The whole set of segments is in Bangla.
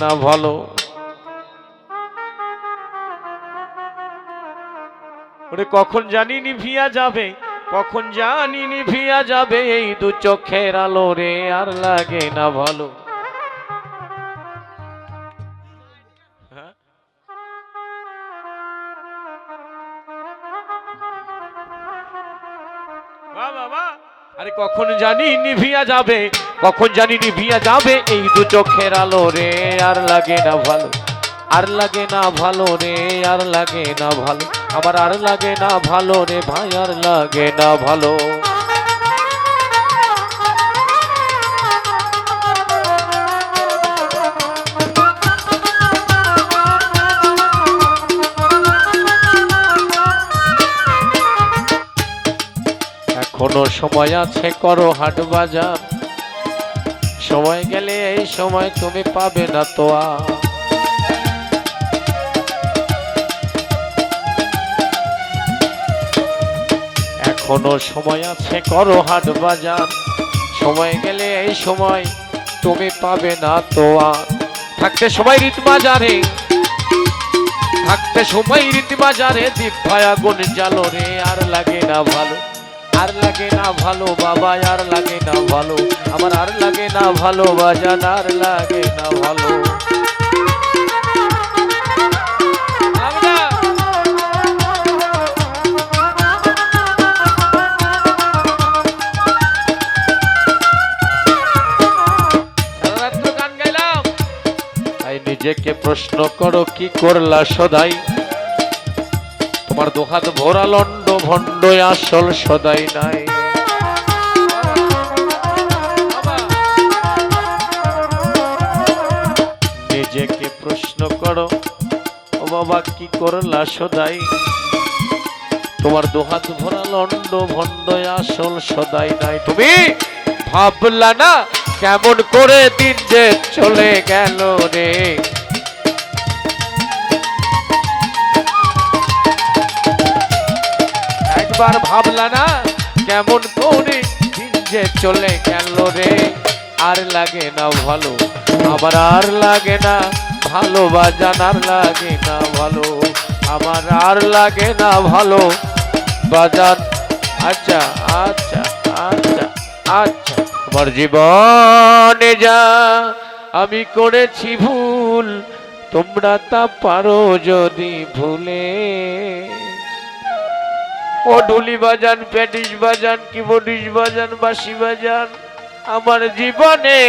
না ভালো। ওরে, কখন জানি নিভিয়া যাবে? কখন জানি নিভিয়া যাবে? এই দু চোখের আলো রে, আর লাগে না ভালো। হ্যাঁ? আরে, কখন জানি নিভিয়া যাবে? কখন জানি নিভিয়া যাবে? এই দু চোখের আলো রে, আর লাগে না ভালো। আর লাগে না ভালো রে, আর লাগে না ভালো। আমার আর লাগে না ভালো রে ভাই, আর লাগে না ভালো। এখনও সময় আছে, করো হাট বাজার। সময় গেলে এই সময় তুমি পাবে না তো এখনও সময় আছে, করো হাট বাজার। সময় গেলে এই সময় তুমি পাবে না তো থাকতে সময় রীত বাজারে, থাকতে সময় রীত বাজারে দীপ ভায়া গুণ জালো রে, আর লাগে না ভালো। আর লাগে না ভালো বাবা, আর লাগে না ভালো। আমার আর লাগে না ভালো বাজান, আর লাগে না ভালো। নিজেকে প্রশ্ন করো, কি করলা সদাই? তোমার দুহাত ভরা লন্ড ভণ্ড আসল সদাই নাই। নিজেকে প্রশ্ন করো, ও বাবা, কি করলা সদাই? তোমার দুহাত ভরা লন্ড ভণ্ড আসল সদাই নাই। তুমি ভাবলা না কেমন করে দিন যে চলে গেল রে। একবার ভাবলা না কেমন করে যে চলে গেল রে। আর লাগে না ভালো আমার আর লাগে না ভালো বাজান আর লাগে না ভালো আমার আর লাগে না ভালো বাজান আচ্ছা আচ্ছা আচ্ছা আচ্ছা। আমার জীবনে যা আমি করেছি ভুল, তোমরা তা পারো যদি ভুলে। ও ঢুলি বাজান, প্যাটিস বাজান কি কিবোর্ডিস বাজান, বাঁশি বাজান, আমার জীবনে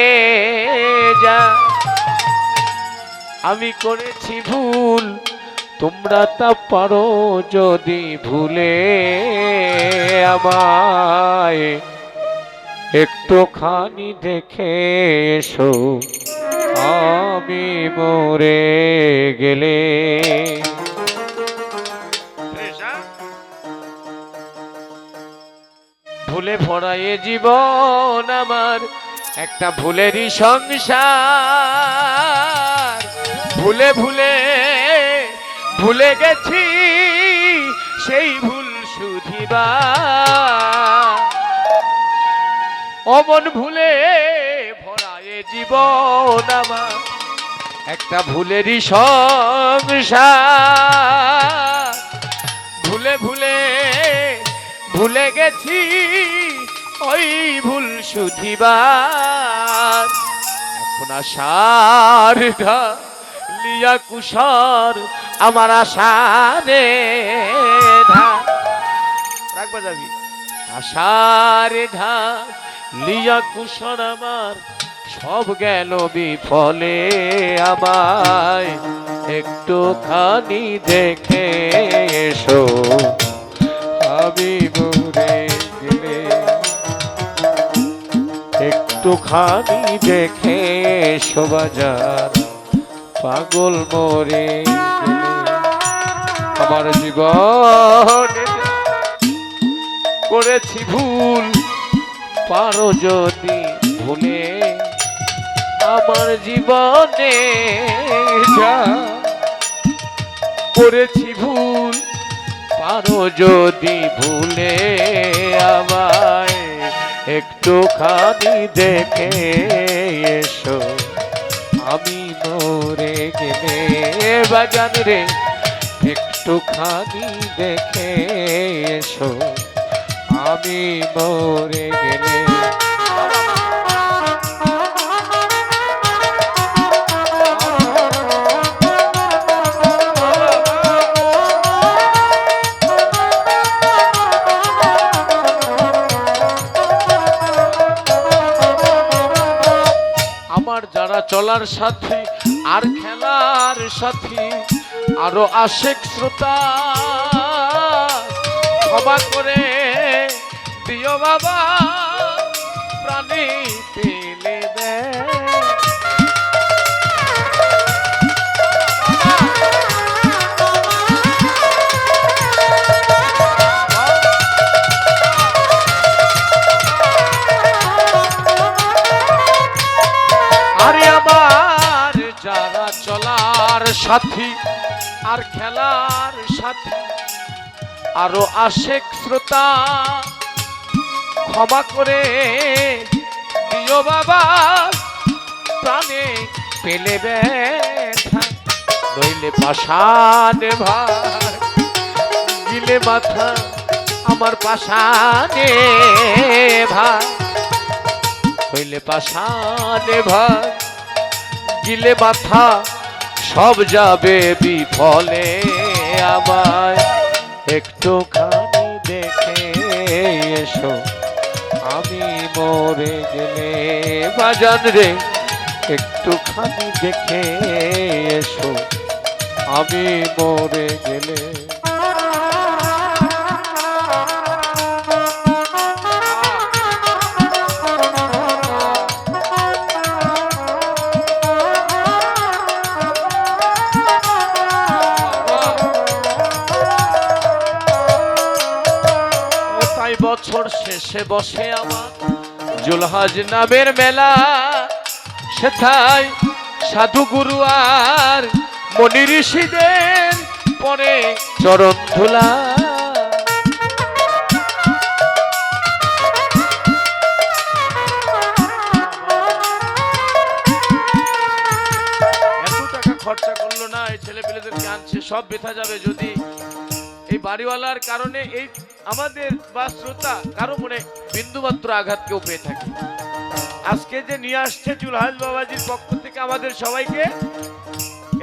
যা। আমি করেছি ভুল, তোমরা তা পারো যদি ভুলে আমায়। একটুখানি দেখে এসো, আমি মরে গেলে। ভুলে ভরায়ে জীবন আমার, একটা ভুলেরই সংসার। ভুলে ভুলে ভুলে গেছি, সেই ভুল শুধিবা অমন ভুলে ভরায়ে জীবন আমার, একটা ভুলেরই সংসার। ভুলে ভুলে ভুলে গেছি, ওই ভুল শুধিবার। এখন আশার লিয়া কুশর আমার আশারে ধা রাখবা যাবি আশারে ধা লিয়া কুশর আমার, সব গেল বিফলে আমায়। একটুখানি দেখে এসো। আমি মরে গেলে। একটুখানি দেখে এসো পাগল মরে আমার জীবনে করেছি ভুল, পারো যদি ভুলে। আমার জীবনে যা করেছি ভুল পারো যদি ভুলে আমায় একটুখানি দেখে এসো। আমি মরে গেলে বাজান রে একটুখানি দেখে এসো। আমি মরে গেলে আমার যারা চলার সাথে আর খেলার সাথী, আরও আশেক শ্রোতা, ক্ষমা করে দিও বাবা, প্রাণী যারা চলার সাথী আর খেলার সাথী। আরও আশেক শ্রোতা, ক্ষমা করে দিও বাবা, প্রাণে পেলে ব্যথা। নইলে পাশানে গিলে মাথা আমার পাশানে ভাই হইলে পাশানে ভাই গিলে মাথা, সব যাবে বিফলে আমায়। একটুখানি দেখে এসো, আমি মরে গেলে বাজান রে। একটুখানি দেখে এসো, আমি মরে গেলে শেষে বসে আমার জুলহাজ নামের মেলা। সেথায় সাধু গুরু আর মনি ঋষিদের পরে চরণ ধুলা। খরচা করল না, এই ছেলে আনছে সব বেথা যাবে যদি বাড়িওয়ালার কারণে এই আমাদের বা শ্রোতা কারও মনে বিন্দুমাত্র আঘাত কেউ পেয়ে থাকে। আজকে যে নিয়ে আসছে জুলহাজ বাবাজির পক্ষ থেকে আমাদের সবাইকে,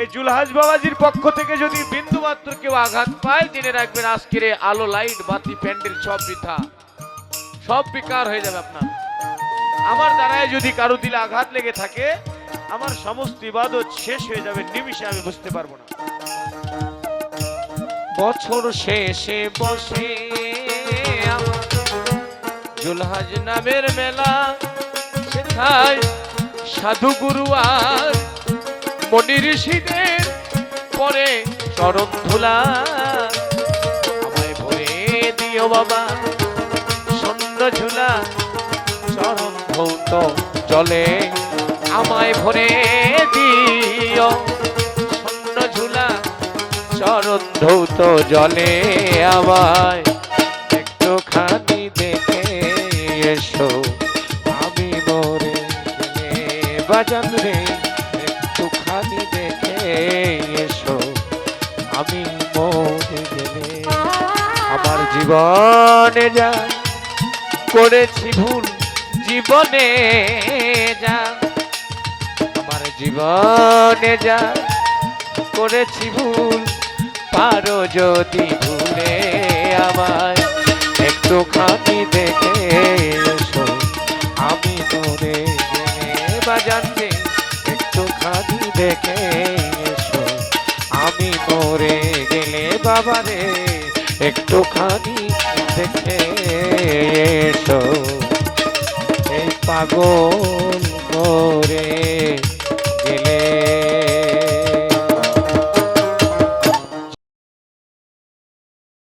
এই জুলহাজ বাবাজির পক্ষ থেকে যদি বিন্দুমাত্র কেউ আঘাত পায়, জেনে রাখবেন আজকের আলো লাইট, বাতি, প্যান্ডেল সব বৃথা। সব বেকার হয়ে যাবে আপনার। আমার দ্বারায় যদি কারও দিলে আঘাত লেগে থাকে, আমার সমস্ত ইবাদত শেষ হয়ে যাবে, নিমিষে আমি বুঝতে পারব না। বছর শেষে বসে জুলহাজ নামের মেলা সেথায় সাধু গুরু আর মনি ঋষিদের পরে চরণ ধুলা। আমায় ভরে দিও বাবা সন্ন্য ঝুলা, চরণ ধৌত চলে আমায় ভরে দিও। চরণ ধৌত জলে আমায় একটুখানি দেখে এসো, আমি মরে বাজান রে। একটুখানি দেখে এসো, আমি মরে গেলে আমার জীবনে যা করেছি ভুল, জীবনে যা। আমার জীবনে যা করেছি ভুল পারো যদি ভুলে আমায়। একটুখানি দেখে এসো। আমি মরে গেলে বাজানবে একটুখানি দেখে এসো। আমি মরে গেলে বাবারে, একটু একটুখানি দেখে এসো। এই পাগল করে